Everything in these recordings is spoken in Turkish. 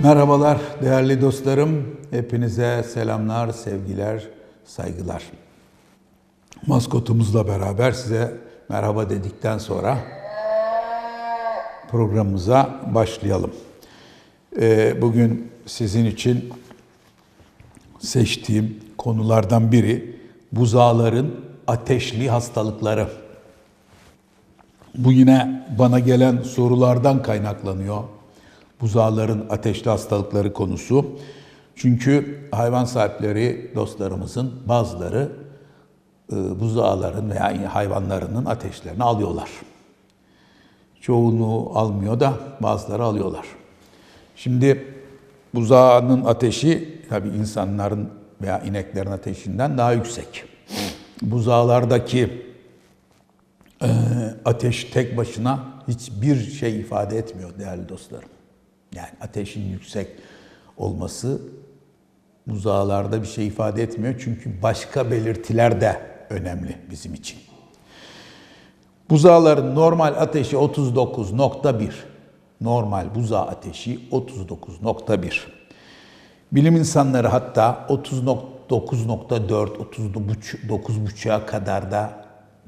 Merhabalar değerli dostlarım. Hepinize selamlar, sevgiler, saygılar. Maskotumuzla beraber size merhaba dedikten sonra programımıza başlayalım. Ee, bugün sizin için seçtiğim konulardan biri buzağların ateşli hastalıkları. Bu yine bana gelen sorulardan kaynaklanıyor. Buzağların ateşli hastalıkları konusu. Çünkü hayvan sahipleri dostlarımızın bazıları e, buzağların veya hayvanlarının ateşlerini alıyorlar. Çoğunu almıyor da bazıları alıyorlar. Şimdi buzağının ateşi tabii insanların veya ineklerin ateşinden daha yüksek. Buzağlardaki e, ateş tek başına hiçbir şey ifade etmiyor değerli dostlarım. Yani ateşin yüksek olması buzağlarda bir şey ifade etmiyor. Çünkü başka belirtiler de önemli bizim için. Buzağların normal ateşi 39.1. Normal buzağı ateşi 39.1. Bilim insanları hatta 39.4, 39.5'a kadar da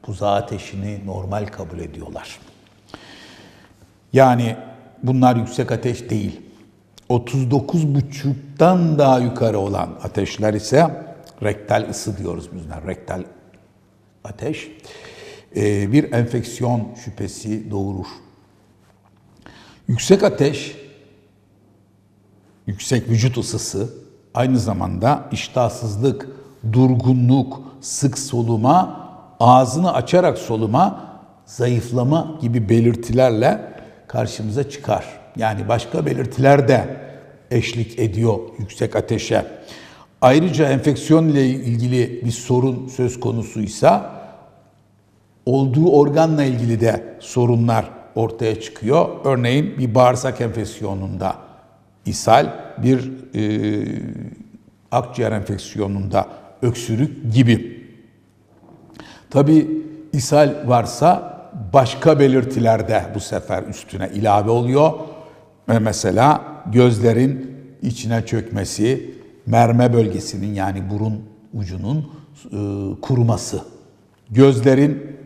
buzağı ateşini normal kabul ediyorlar. Yani bunlar yüksek ateş değil. 39.5'tan daha yukarı olan ateşler ise rektal ısı diyoruz biz buna. Rektal ateş e, bir enfeksiyon şüphesi doğurur. Yüksek ateş, yüksek vücut ısısı aynı zamanda iştahsızlık, durgunluk, sık soluma, ağzını açarak soluma, zayıflama gibi belirtilerle karşımıza çıkar. Yani başka belirtiler de eşlik ediyor yüksek ateşe. Ayrıca enfeksiyon ile ilgili bir sorun söz konusuysa olduğu organla ilgili de sorunlar ortaya çıkıyor. Örneğin bir bağırsak enfeksiyonunda ishal, bir e, akciğer enfeksiyonunda öksürük gibi. Tabi ishal varsa başka belirtiler de bu sefer üstüne ilave oluyor. Mesela gözlerin içine çökmesi, merme bölgesinin yani burun ucunun e, kuruması, gözlerin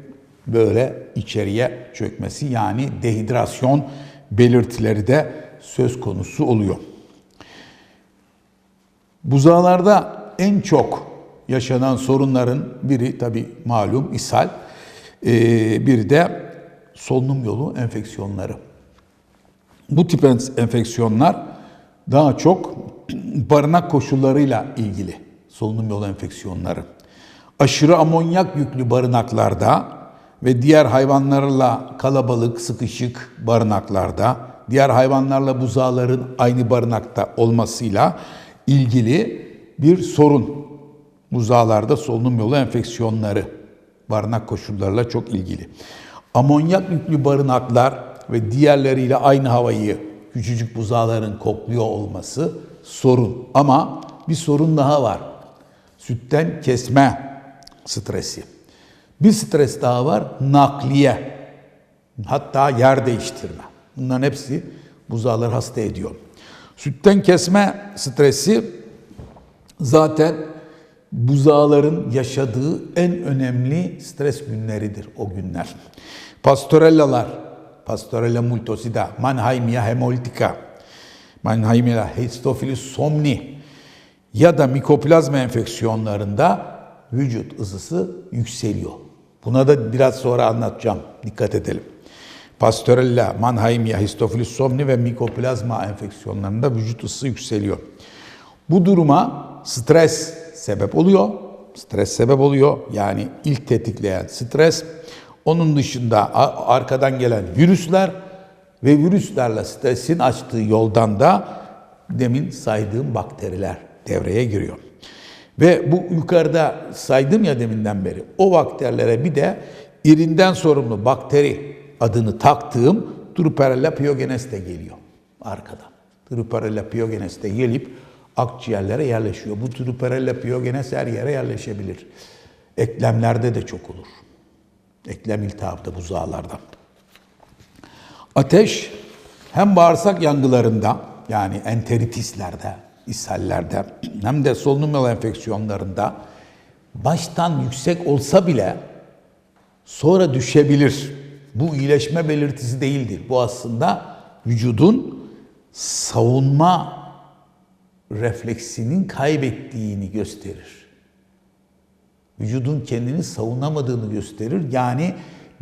böyle içeriye çökmesi yani dehidrasyon belirtileri de söz konusu oluyor. Buzağlarda en çok yaşanan sorunların biri tabi malum ishal, bir de solunum yolu enfeksiyonları. Bu tip enfeksiyonlar daha çok barınak koşullarıyla ilgili solunum yolu enfeksiyonları. Aşırı amonyak yüklü barınaklarda ve diğer hayvanlarla kalabalık, sıkışık barınaklarda, diğer hayvanlarla buzağların aynı barınakta olmasıyla ilgili bir sorun. Buzağlarda solunum yolu enfeksiyonları barınak koşullarıyla çok ilgili. Amonyak yüklü barınaklar ve diğerleriyle aynı havayı küçücük buzağların kokluyor olması sorun. Ama bir sorun daha var. Sütten kesme stresi. Bir stres daha var, nakliye. Hatta yer değiştirme. Bunların hepsi buzağları hasta ediyor. Sütten kesme stresi zaten buzağların yaşadığı en önemli stres günleridir o günler. Pastorellalar, Pastorella multocida, Mannheimia hemolytica, Mannheimia histophilus somni ya da mikoplazma enfeksiyonlarında vücut ısısı yükseliyor. Buna da biraz sonra anlatacağım. Dikkat edelim. Pastorella, Mannheimia, histophilus somni ve mikoplazma enfeksiyonlarında vücut ısısı yükseliyor. Bu duruma stres sebep oluyor. Stres sebep oluyor. Yani ilk tetikleyen stres. Onun dışında arkadan gelen virüsler ve virüslerle stresin açtığı yoldan da demin saydığım bakteriler devreye giriyor. Ve bu yukarıda saydım ya deminden beri o bakterilere bir de irinden sorumlu bakteri adını taktığım Druperella pyogenes de geliyor arkadan. Druperella pyogenes de gelip akciğerlere yerleşiyor. Bu Druperella pyogenes her yere yerleşebilir. Eklemlerde de çok olur. Eklem iltihabı da buzağlarda. Ateş hem bağırsak yangılarında yani enteritislerde, ishallerde hem de solunum yolu enfeksiyonlarında baştan yüksek olsa bile sonra düşebilir. Bu iyileşme belirtisi değildir. Bu aslında vücudun savunma refleksinin kaybettiğini gösterir. Vücudun kendini savunamadığını gösterir. Yani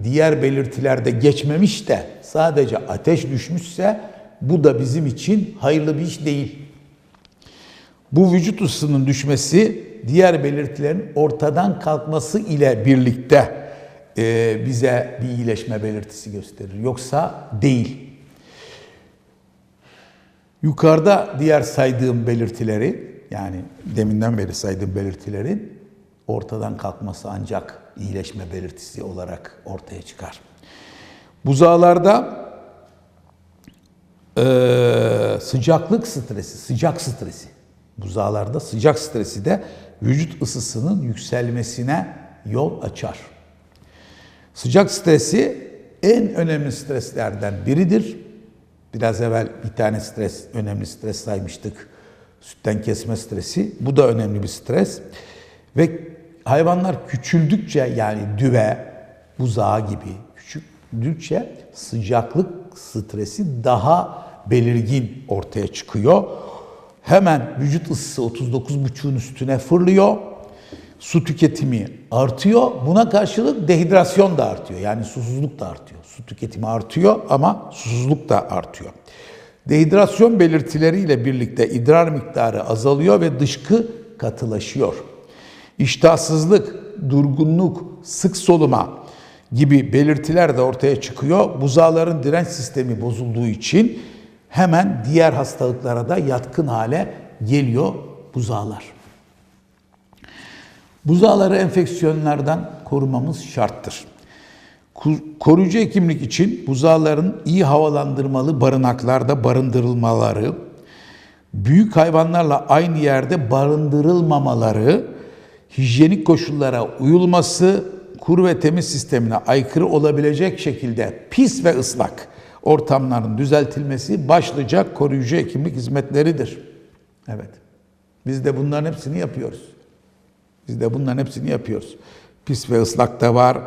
diğer belirtilerde geçmemiş de sadece ateş düşmüşse bu da bizim için hayırlı bir iş değil. Bu vücut ısısının düşmesi diğer belirtilerin ortadan kalkması ile birlikte e, bize bir iyileşme belirtisi gösterir. Yoksa değil. Yukarıda diğer saydığım belirtileri yani deminden beri saydığım belirtilerin ortadan kalkması ancak iyileşme belirtisi olarak ortaya çıkar. Buzağlarda e, sıcaklık stresi, sıcak stresi, buzağlarda sıcak stresi de vücut ısısının yükselmesine yol açar. Sıcak stresi en önemli streslerden biridir. Biraz evvel bir tane stres, önemli stres saymıştık. Sütten kesme stresi. Bu da önemli bir stres. Ve hayvanlar küçüldükçe yani düve, buzağı gibi küçüldükçe sıcaklık stresi daha belirgin ortaya çıkıyor. Hemen vücut ısısı 39,5'un üstüne fırlıyor. Su tüketimi artıyor. Buna karşılık dehidrasyon da artıyor. Yani susuzluk da artıyor. Su tüketimi artıyor ama susuzluk da artıyor. Dehidrasyon belirtileriyle birlikte idrar miktarı azalıyor ve dışkı katılaşıyor. İştahsızlık, durgunluk, sık soluma gibi belirtiler de ortaya çıkıyor. Buzağların direnç sistemi bozulduğu için hemen diğer hastalıklara da yatkın hale geliyor buzağlar. Buzağları enfeksiyonlardan korumamız şarttır. Koruyucu hekimlik için buzağların iyi havalandırmalı barınaklarda barındırılmaları, büyük hayvanlarla aynı yerde barındırılmamaları, hijyenik koşullara uyulması, kuru ve temiz sistemine aykırı olabilecek şekilde pis ve ıslak ortamların düzeltilmesi başlıca koruyucu hekimlik hizmetleridir. Evet. Biz de bunların hepsini yapıyoruz. Biz de bunların hepsini yapıyoruz. Pis ve ıslak da var.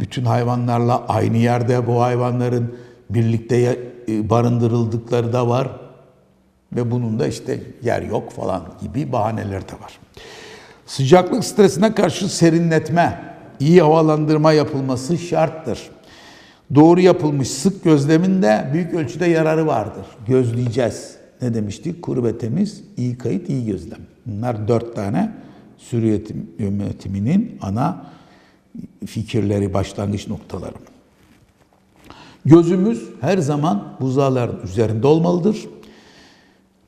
Bütün hayvanlarla aynı yerde bu hayvanların birlikte barındırıldıkları da var. Ve bunun da işte yer yok falan gibi bahaneler de var. Sıcaklık stresine karşı serinletme, iyi havalandırma yapılması şarttır. Doğru yapılmış sık gözlemin de büyük ölçüde yararı vardır. Gözleyeceğiz. Ne demiştik? Kuru ve temiz, iyi kayıt, iyi gözlem. Bunlar dört tane sürü yönetiminin ana fikirleri, başlangıç noktaları. Gözümüz her zaman buzağların üzerinde olmalıdır.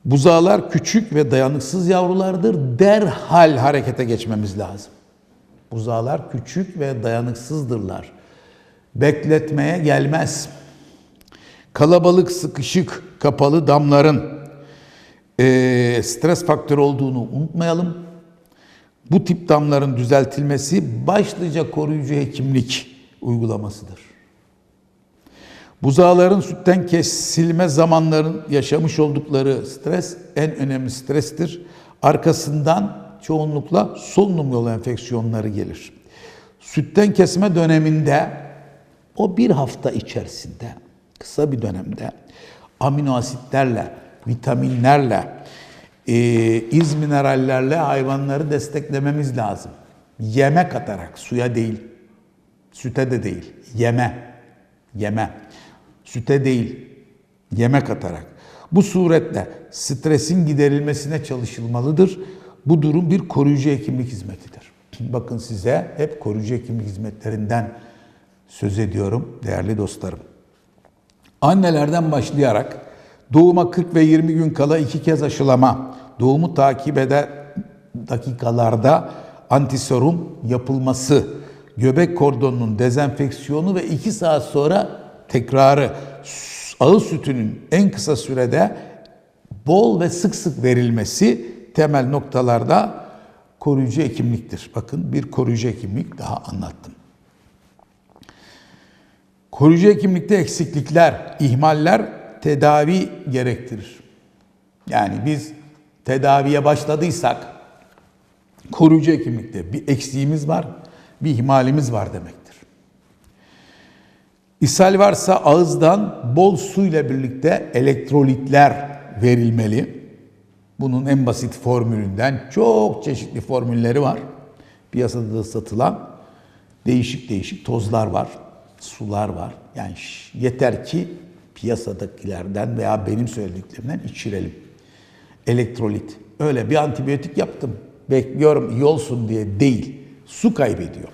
Buzağlar küçük ve dayanıksız yavrulardır. Derhal harekete geçmemiz lazım. Buzağlar küçük ve dayanıksızdırlar. Bekletmeye gelmez. Kalabalık, sıkışık, kapalı damların e, stres faktörü olduğunu unutmayalım. Bu tip damların düzeltilmesi başlıca koruyucu hekimlik uygulamasıdır. Buzağların sütten kesilme zamanların yaşamış oldukları stres en önemli strestir. Arkasından çoğunlukla solunum yolu enfeksiyonları gelir. Sütten kesme döneminde o bir hafta içerisinde kısa bir dönemde amino asitlerle, vitaminlerle, e, iz minerallerle hayvanları desteklememiz lazım. Yeme katarak, suya değil, süte de değil, yeme, yeme, süte değil, yeme katarak. Bu suretle stresin giderilmesine çalışılmalıdır. Bu durum bir koruyucu hekimlik hizmetidir. Bakın size hep koruyucu hekimlik hizmetlerinden söz ediyorum değerli dostlarım. Annelerden başlayarak doğuma 40 ve 20 gün kala iki kez aşılama, doğumu takip eden dakikalarda antiserum yapılması, göbek kordonunun dezenfeksiyonu ve 2 saat sonra tekrarı, ağız sütünün en kısa sürede bol ve sık sık verilmesi temel noktalarda koruyucu hekimliktir. Bakın bir koruyucu hekimlik daha anlattım. Koruyucu hekimlikte eksiklikler, ihmaller tedavi gerektirir. Yani biz tedaviye başladıysak koruyucu hekimlikte bir eksiğimiz var, bir ihmalimiz var demektir. İshal varsa ağızdan bol su ile birlikte elektrolitler verilmeli. Bunun en basit formülünden çok çeşitli formülleri var. Piyasada da satılan değişik değişik tozlar var, sular var. Yani yeter ki piyasadakilerden veya benim söylediklerimden içirelim. Elektrolit. Öyle bir antibiyotik yaptım. Bekliyorum iyi olsun diye değil. Su kaybediyor.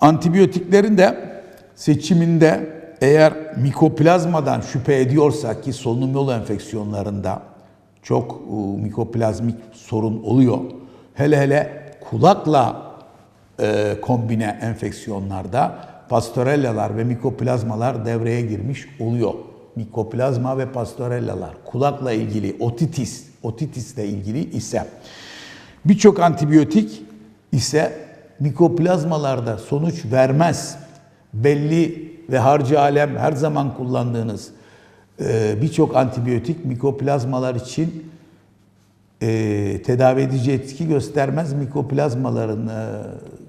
Antibiyotiklerin de seçiminde eğer mikoplazmadan şüphe ediyorsak ki solunum yolu enfeksiyonlarında çok mikoplazmik sorun oluyor. Hele hele kulakla e, kombine enfeksiyonlarda pastorellalar ve mikoplazmalar devreye girmiş oluyor. Mikoplazma ve pastorellalar kulakla ilgili otitis, otitisle ilgili ise birçok antibiyotik ise mikoplazmalarda sonuç vermez. Belli ve harcı alem her zaman kullandığınız e, birçok antibiyotik mikoplazmalar için e, tedavi edici etki göstermez. Mikoplazmaların e,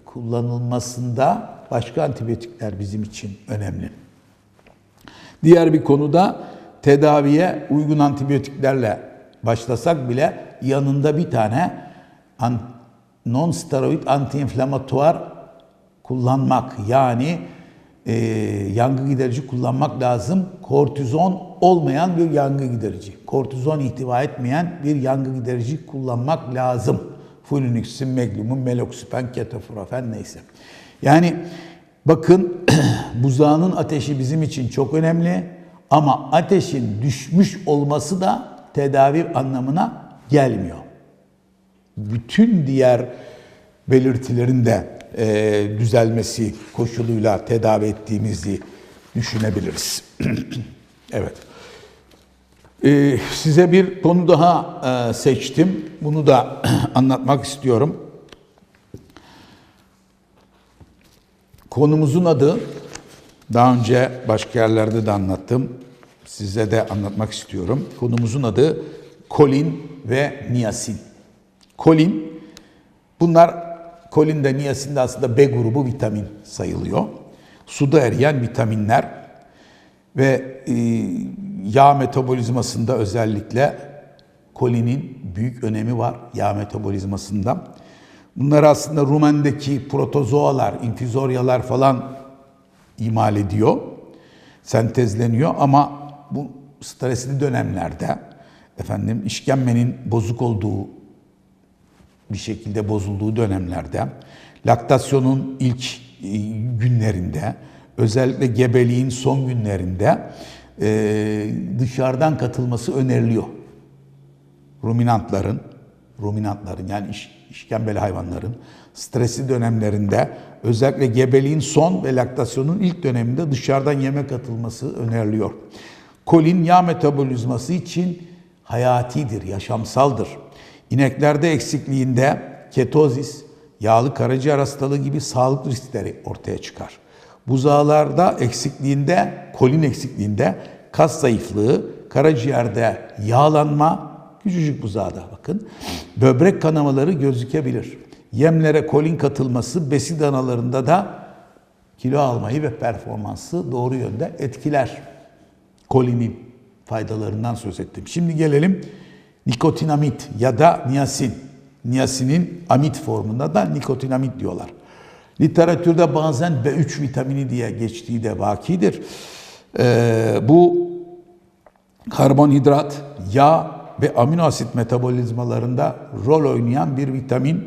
kullanılmasında başka antibiyotikler bizim için önemli. Diğer bir konuda tedaviye uygun antibiyotiklerle başlasak bile yanında bir tane non-steroid antiinflamatuar kullanmak yani e, yangı giderici kullanmak lazım. Kortizon olmayan bir yangı giderici. Kortizon ihtiva etmeyen bir yangı giderici kullanmak lazım. Fulinixin, Meglium'un, Meloxifen, Ketoprofen neyse. Yani bakın buzağının ateşi bizim için çok önemli ama ateşin düşmüş olması da tedavi anlamına gelmiyor. Bütün diğer belirtilerin de e, düzelmesi koşuluyla tedavi ettiğimizi düşünebiliriz. evet. E, size bir konu daha e, seçtim. Bunu da anlatmak istiyorum. Konumuzun adı daha önce başka yerlerde de anlattım. Size de anlatmak istiyorum. Konumuzun adı kolin ve niyasin. Kolin bunlar kolin de niyasin de aslında B grubu vitamin sayılıyor. Suda eriyen vitaminler ve e, yağ metabolizmasında özellikle kolinin büyük önemi var yağ metabolizmasında. Bunlar aslında rumendeki protozoalar, infüzoryalar falan imal ediyor, sentezleniyor ama bu stresli dönemlerde efendim işkembenin bozuk olduğu bir şekilde bozulduğu dönemlerde laktasyonun ilk e, günlerinde özellikle gebeliğin son günlerinde e, dışarıdan katılması öneriliyor. Ruminantların, ruminantların yani iş, işkembeli hayvanların stresli dönemlerinde özellikle gebeliğin son ve laktasyonun ilk döneminde dışarıdan yemek atılması öneriliyor. Kolin yağ metabolizması için hayatidir, yaşamsaldır. İneklerde eksikliğinde ketozis, yağlı karaciğer hastalığı gibi sağlık riskleri ortaya çıkar. Buzağlarda eksikliğinde, kolin eksikliğinde kas zayıflığı, karaciğerde yağlanma, küçücük buzağda bakın, böbrek kanamaları gözükebilir. Yemlere kolin katılması besin danalarında da kilo almayı ve performansı doğru yönde etkiler. Kolinin faydalarından söz ettim. Şimdi gelelim nikotinamit ya da niyasin. Niyasinin amit formunda da nikotinamit diyorlar. Literatürde bazen B3 vitamini diye geçtiği de vakidir. Ee, bu karbonhidrat, yağ ve amino asit metabolizmalarında rol oynayan bir vitamin.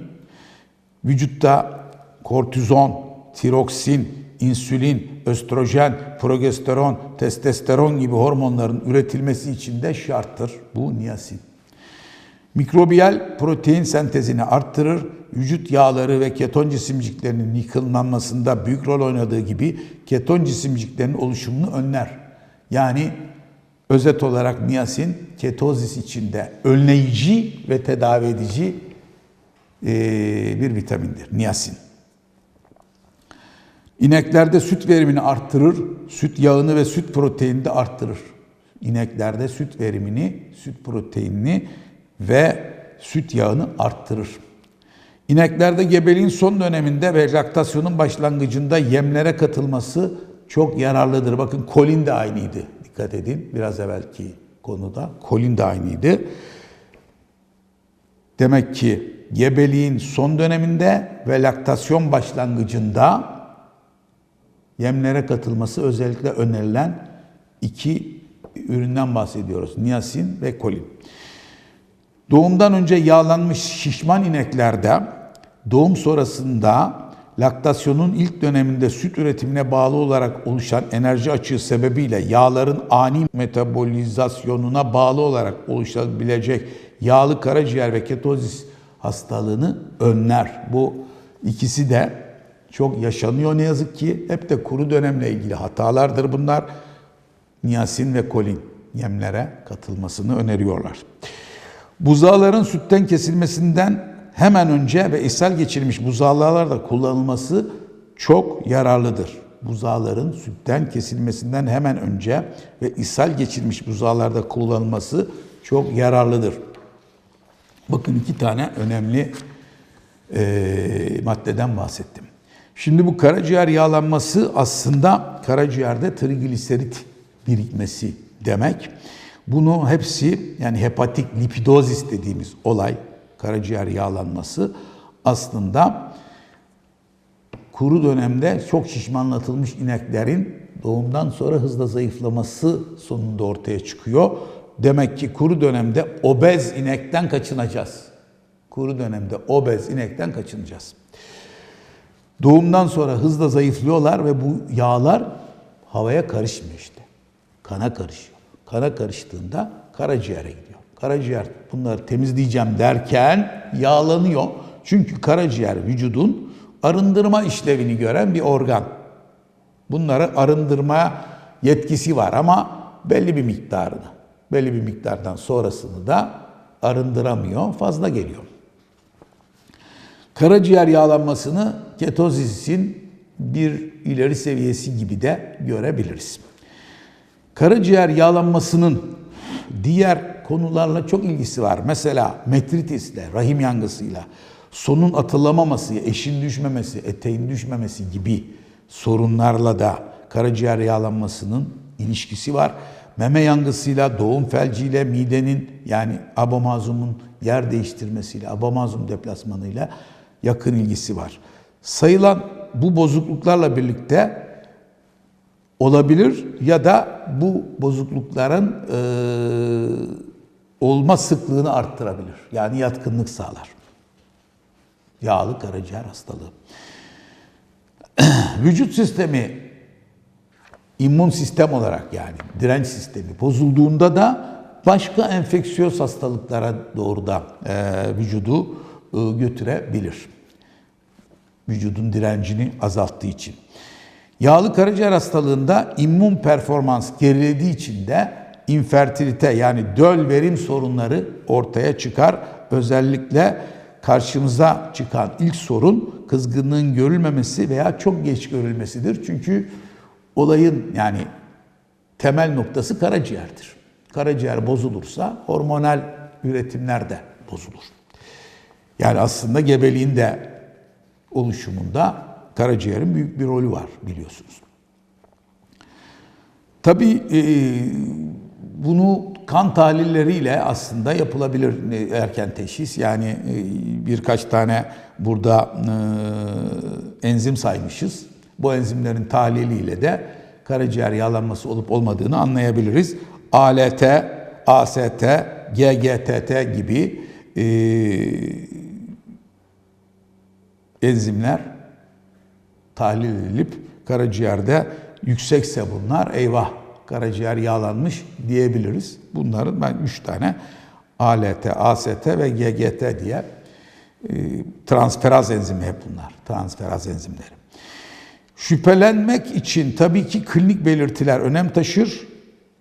Vücutta kortizon, tiroksin, insülin, östrojen, progesteron, testosteron gibi hormonların üretilmesi için de şarttır bu niyasin. Mikrobiyal protein sentezini arttırır, vücut yağları ve keton cisimciklerinin yıkılmanmasında büyük rol oynadığı gibi keton cisimciklerinin oluşumunu önler. Yani özet olarak niyasin ketozis içinde önleyici ve tedavi edici bir vitamindir. Niyasin. İneklerde süt verimini arttırır, süt yağını ve süt proteinini de arttırır. İneklerde süt verimini, süt proteinini ve süt yağını arttırır. İneklerde gebeliğin son döneminde ve laktasyonun başlangıcında yemlere katılması çok yararlıdır. Bakın kolin de aynıydı. Dikkat edin biraz evvelki konuda. Kolin de aynıydı. Demek ki gebeliğin son döneminde ve laktasyon başlangıcında yemlere katılması özellikle önerilen iki üründen bahsediyoruz. Niyasin ve kolin. Doğumdan önce yağlanmış şişman ineklerde doğum sonrasında laktasyonun ilk döneminde süt üretimine bağlı olarak oluşan enerji açığı sebebiyle yağların ani metabolizasyonuna bağlı olarak oluşabilecek yağlı karaciğer ve ketozis hastalığını önler. Bu ikisi de çok yaşanıyor ne yazık ki. Hep de kuru dönemle ilgili hatalardır bunlar. Niyasin ve kolin yemlere katılmasını öneriyorlar. Buzağların sütten kesilmesinden hemen önce ve ishal geçirilmiş buzağlarla kullanılması çok yararlıdır. Buzağların sütten kesilmesinden hemen önce ve ishal geçirilmiş buzağlarda kullanılması çok yararlıdır. Bakın iki tane önemli e, maddeden bahsettim. Şimdi bu karaciğer yağlanması aslında karaciğerde trigliserit birikmesi demek. Bunu hepsi yani hepatik lipidozis dediğimiz olay, karaciğer yağlanması aslında kuru dönemde çok şişmanlatılmış ineklerin doğumdan sonra hızla zayıflaması sonunda ortaya çıkıyor. Demek ki kuru dönemde obez inekten kaçınacağız. Kuru dönemde obez inekten kaçınacağız. Doğumdan sonra hızla zayıflıyorlar ve bu yağlar havaya karışmıyor işte. Kana karışıyor. Kana karıştığında karaciğere gidiyor. Karaciğer bunları temizleyeceğim derken yağlanıyor. Çünkü karaciğer vücudun arındırma işlevini gören bir organ. Bunları arındırmaya yetkisi var ama belli bir miktarını. Belli bir miktardan sonrasını da arındıramıyor, fazla geliyor. Karaciğer yağlanmasını ketozisin bir ileri seviyesi gibi de görebiliriz. Karaciğer yağlanmasının diğer konularla çok ilgisi var. Mesela metritisle, rahim yangısıyla, sonun atılamaması, eşin düşmemesi, eteğin düşmemesi gibi sorunlarla da karaciğer yağlanmasının ilişkisi var. Meme yangısıyla, doğum felciyle, midenin yani abomazumun yer değiştirmesiyle, abomazum deplasmanıyla yakın ilgisi var. Sayılan bu bozukluklarla birlikte olabilir ya da bu bozuklukların e, olma sıklığını arttırabilir. Yani yatkınlık sağlar. Yağlı karaciğer hastalığı. Vücut sistemi immün sistem olarak yani direnç sistemi bozulduğunda da başka enfeksiyöz hastalıklara doğru da e, vücudu e, götürebilir. Vücudun direncini azalttığı için. Yağlı karaciğer hastalığında immün performans gerilediği için de infertilite yani döl verim sorunları ortaya çıkar. Özellikle karşımıza çıkan ilk sorun kızgınlığın görülmemesi veya çok geç görülmesidir. Çünkü olayın yani temel noktası karaciğerdir. Karaciğer bozulursa hormonal üretimler de bozulur. Yani aslında gebeliğin de oluşumunda karaciğerin büyük bir rolü var biliyorsunuz. Tabii e, bunu kan tahlilleriyle aslında yapılabilir erken teşhis. Yani e, birkaç tane burada e, enzim saymışız. Bu enzimlerin tahliliyle de karaciğer yağlanması olup olmadığını anlayabiliriz. ALT, AST, GGTT gibi e, enzimler tahlil edilip karaciğerde yüksekse bunlar eyvah karaciğer yağlanmış diyebiliriz. Bunların ben üç tane ALT, AST ve GGT diye e, transferaz enzimi hep bunlar. Transferaz enzimleri. Şüphelenmek için tabii ki klinik belirtiler önem taşır.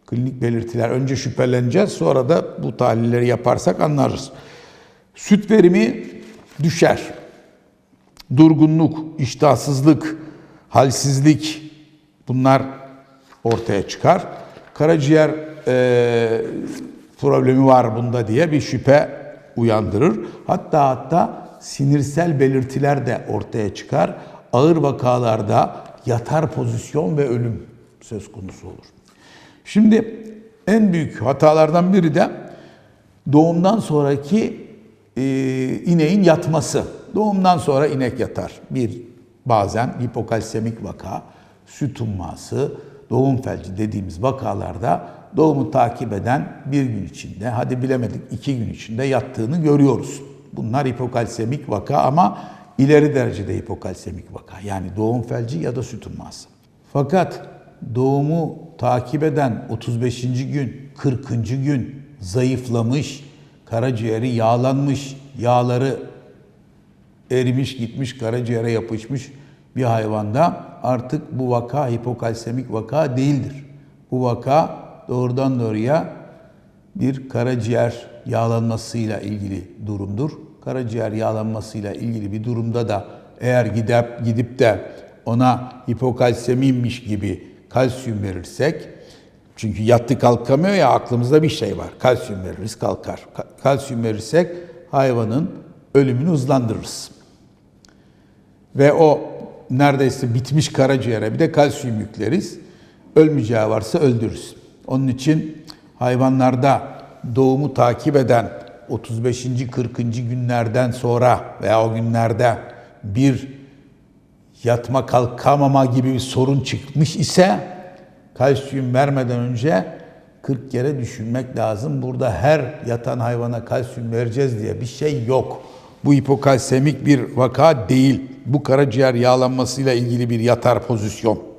Klinik belirtiler önce şüpheleneceğiz sonra da bu tahlilleri yaparsak anlarız. Süt verimi düşer. Durgunluk, iştahsızlık, halsizlik bunlar ortaya çıkar. Karaciğer e, problemi var bunda diye bir şüphe uyandırır. Hatta hatta sinirsel belirtiler de ortaya çıkar. Ağır vakalarda yatar pozisyon ve ölüm söz konusu olur. Şimdi en büyük hatalardan biri de doğumdan sonraki e, ineğin yatması. Doğumdan sonra inek yatar. Bir bazen hipokalsemik vaka, süt umması, doğum felci dediğimiz vakalarda doğumu takip eden bir gün içinde, hadi bilemedik iki gün içinde yattığını görüyoruz. Bunlar hipokalsemik vaka ama ileri derecede hipokalsemik vaka. Yani doğum felci ya da süt umması. Fakat doğumu takip eden 35. gün, 40. gün zayıflamış, karaciğeri yağlanmış, yağları erimiş gitmiş, karaciğere yapışmış bir hayvanda artık bu vaka hipokalsemik vaka değildir. Bu vaka doğrudan doğruya bir karaciğer yağlanmasıyla ilgili durumdur. Karaciğer yağlanmasıyla ilgili bir durumda da eğer gidip gidip de ona hipokalsemiymiş gibi kalsiyum verirsek çünkü yattı kalkamıyor ya aklımızda bir şey var. Kalsiyum veririz kalkar. Ka- Kalsiyum verirsek hayvanın ölümünü hızlandırırız. Ve o neredeyse bitmiş karaciğere bir de kalsiyum yükleriz. Ölmeyeceği varsa öldürürüz. Onun için hayvanlarda doğumu takip eden 35. 40. günlerden sonra veya o günlerde bir yatma kalkamama gibi bir sorun çıkmış ise kalsiyum vermeden önce 40 kere düşünmek lazım. Burada her yatan hayvana kalsiyum vereceğiz diye bir şey yok. Bu hipokalsemik bir vaka değil. Bu karaciğer yağlanmasıyla ilgili bir yatar pozisyon.